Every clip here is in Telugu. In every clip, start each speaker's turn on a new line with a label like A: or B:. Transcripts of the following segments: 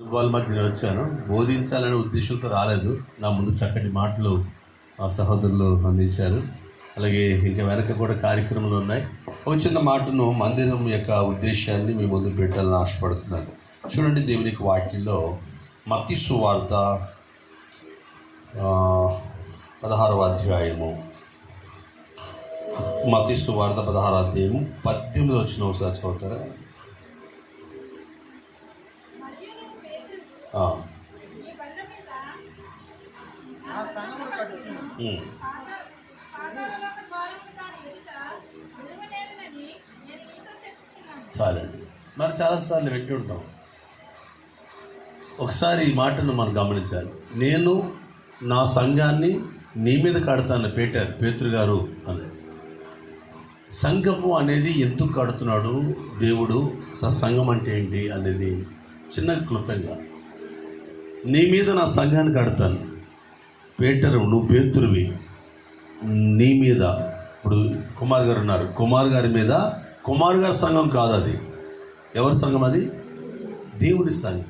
A: ఫుట్బాల్ మధ్య వచ్చాను. బోధించాలనే ఉద్దేశంతో రాలేదు. నా ముందు చక్కటి మాటలు ఆ సహోదరులు అందించారు. అలాగే ఇంకా వెనక కూడా కార్యక్రమాలు ఉన్నాయి. ఒక చిన్న మాటను మందిరం యొక్క ఉద్దేశాన్ని మీ ముందు పెట్టాలని ఆశపడుతున్నాను. చూడండి దేవుని వాక్యంలో మత్తి సువార్త పదహారవ అధ్యాయము. మత్తి సువార్త పదహారవ అధ్యాయము పద్దెనిమిది వచ్చిన ఒకసారి చదువుతారా ఆ. ఉమ్. చాలండి. మరి చాలాసార్లు వింటూ ఉంటాం. ఒకసారి ఈ మాటను మనం గమనించాలి. నేను నా సంఘాన్ని నీ మీద కడతాను పేటారు పేతురు గారు అని. సంఘము అనేది ఎందుకు కడుతున్నాడు? దేవుడు సంఘం అంటే ఏంటి? అనేది చిన్న క్లుప్తంగా. నీ మీద నా సంఘాన్ని కడతాను. పేటరు నువ్వు పేతురువి. నీ మీద ఇప్పుడు కుమార్ గారు ఉన్నారు. కుమార్ గారి మీద కుమార్ గారి సంఘం కాదు అది. ఎవరి సంఘం అది? దేవుడి సంఘం.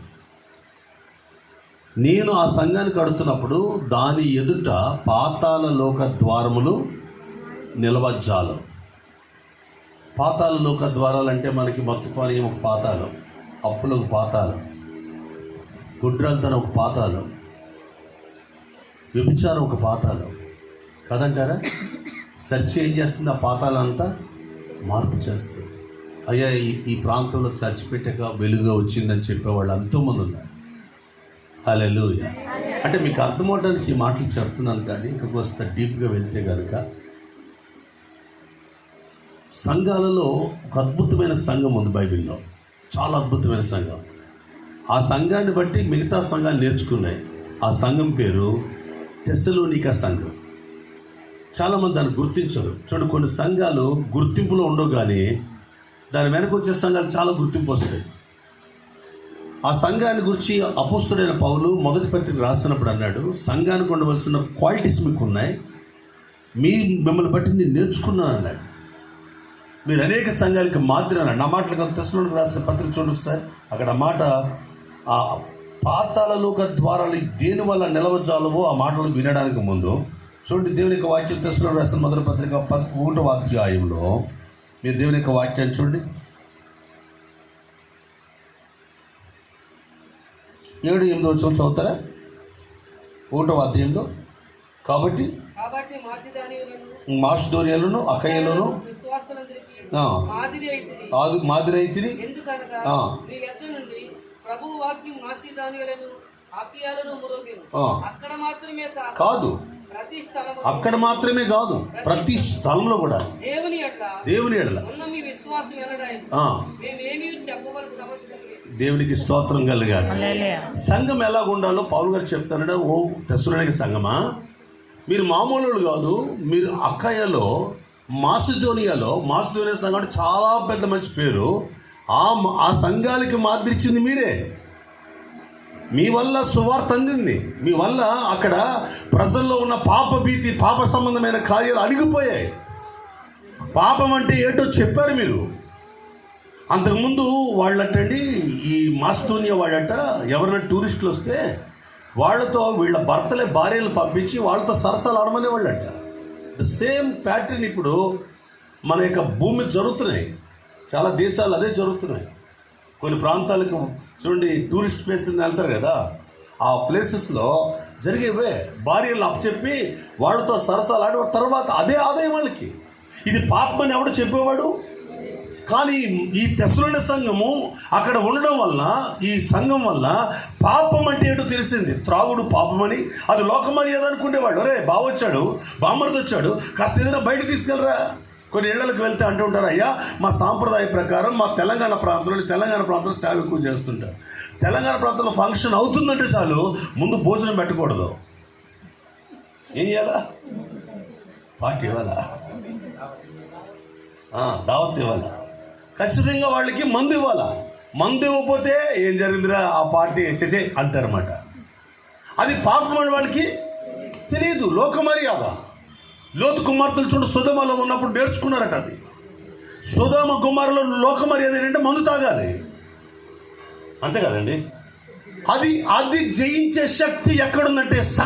A: నేను ఆ సంఘాన్ని కడుతున్నప్పుడు దాని ఎదుట పాతాల లోక ద్వారములు నిలవజ్జాలం పాతాల లోక ద్వారాలు అంటే మనకి మత్తుపానీయం ఒక పాతాళం అప్పులకు ఒక పాతాళం గుడ్రాలతనం ఒక పాతాలు. వ్యభిచారం ఒక పాతాలు. కదంటారా సెర్చ్ ఏం చేస్తుంది? ఆ పాతాలంతా అంతా మార్పు చేస్తుంది. అయ్యా ఈ ఈ ప్రాంతంలో చర్చి పెట్టక వెలుగుగా వచ్చిందని చెప్పేవాళ్ళు ఎంతోమంది ఉన్నారు. హలో అంటే మీకు అర్థమవడానికి ఈ మాటలు చెప్తున్నాను కానీ ఇంకా కొంత డీప్గా వెళ్తే కనుక సంఘాలలో ఒక అద్భుతమైన సంఘం ఉంది బైబిల్లో. చాలా అద్భుతమైన సంఘం. ఆ సంఘాన్ని బట్టి మిగతా సంఘాలు నేర్చుకున్నాయి. ఆ సంఘం పేరు తెస్సలోనిక సంఘం. చాలామంది దాన్ని గుర్తించరు. చూడండి కొన్ని సంఘాలు గుర్తింపులో ఉండవు కానీ దాని వెనక వచ్చే సంఘాలు చాలా గుర్తింపు వస్తాయి. ఆ సంఘాన్ని గురించి అపోస్తుడైన పౌలు మొదటి పత్రిక రాసినప్పుడు అన్నాడు సంఘానికి ఉండవలసిన క్వాలిటీస్ మీకు ఉన్నాయి. మీ మిమ్మల్ని బట్టి నేను నేర్చుకున్నాను అన్నాడు. మీరు అనేక సంఘాలకి మాదిరి అన్నాడు నా మాటలు కదా తెసలోనికి రాసిన పత్రిక చూడండి ఒకసారి. అక్కడ మాట ఆ పాతాలలోక ద్వారాలు దేని వల్ల నిలవజాలవో ఆ మాటలు వినడానికి ముందు చూడండి దేవుని యొక్క వాక్యం తెసలో రాసిన మొదటి పత్రిక ఒకటో అధ్యాయంలో మీరు దేవుని యొక్క వాక్యాన్ని చూడండి. ఏడు ఎనిమిది వచ్చి చదువుతారా? ఒకటో అధ్యాయంలో. కాబట్టి మాషుధోనియలను అకయ్యలను
B: విశ్వాసులందరికీ ప్రభు వాక్యం మురోగిను. అక్కడ మాత్రమే
A: కాదు. అక్కడ మాత్రమే కాదు. ప్రతి స్థలంలో కూడా.
B: దేవుని
A: ఎడల దేవునికి స్తోత్రం కలగాలి సంఘం ఎలా ఉండాలో పౌలు గారు చెప్తాడు ఓ తెసులనికి సంఘమా? మీరు మామూలు కాదు మీరు అక్కయ్యలో మాసిధోనియాలో మాసిధోనియా సంఘం అంటే చాలా పెద్ద మంచి పేరు. ఆ ఆ సంఘాలకి మాదిరిచ్చింది మీరే. మీ వల్ల సువార్త అందింది. మీ వల్ల అక్కడ ప్రజల్లో ఉన్న పాప భీతి పాప సంబంధమైన కార్యాలు అణిగిపోయాయి. పాపం అంటే ఏంటో చెప్పారు మీరు. అంతకుముందు వాళ్ళటండి ఈ మాస్తోనియా వాళ్ళట ఎవరైనా టూరిస్టులు వస్తే వాళ్ళతో వీళ్ళ భర్తలే భార్యలు పంపించి వాళ్ళతో సరసాలు ఆడమనే వాళ్ళట ద సేమ్ ప్యాటర్న్ ఇప్పుడు మన యొక్క భూమి జరుగుతున్నాయి. చాలా దేశాలు అదే జరుగుతున్నాయి. కొన్ని ప్రాంతాలకు చూడండి టూరిస్ట్ ప్లేస్ వెళ్తారు కదా ఆ ప్లేసెస్లో జరిగేవే భార్యలు అప్పచెప్పి వాళ్ళతో సరసాలు తర్వాత అదే ఆదాయం వాళ్ళకి. ఇది పాపం అని ఎవడు చెప్పేవాడు? కానీ ఈ తెసలోని సంఘము అక్కడ ఉండడం వలన ఈ సంఘం వల్ల పాపం అంటే ఏంటో తెలిసింది. త్రాగుడు పాపమని అది లోకమర్యాద అనుకునేవాడు అరే బావ వచ్చాడు బామ్మర్ది వచ్చాడు కాస్త ఏదైనా బయట తీసుకెళ్ళరా? కొన్ని ఇళ్ళకు వెళ్తే అంటూ ఉంటారు అయ్యా మా సాంప్రదాయ ప్రకారం మా తెలంగాణ ప్రాంతంలో తెలంగాణ ప్రాంతంలో సేవ ఎక్కువ చేస్తుంటారు. తెలంగాణ ప్రాంతంలో ఫంక్షన్ అవుతుందంటే చాలు ముందు భోజనం పెట్టకూడదు. ఏం చేయాలా? పార్టీ ఇవ్వాలా? దావత్ ఇవ్వాలా? ఖచ్చితంగా వాళ్ళకి మందు ఇవ్వాలా? మందు ఇవ్వకపోతే ఏం జరిగిందిరా? ఆ పార్టీ చచే అంటారన్నమాట. అది పాపం వాళ్ళకి తెలియదు లోకమర్యాద. లోతు కుమార్తెలు చూడు సుధమలో ఉన్నప్పుడు నేర్చుకున్నారట అది. సుధమ కుమారులో లోక మర్యాద ఏంటంటే మందు తాగాలి. అంతే కదండి? అది అది జయించే శక్తి ఎక్కడుందంటే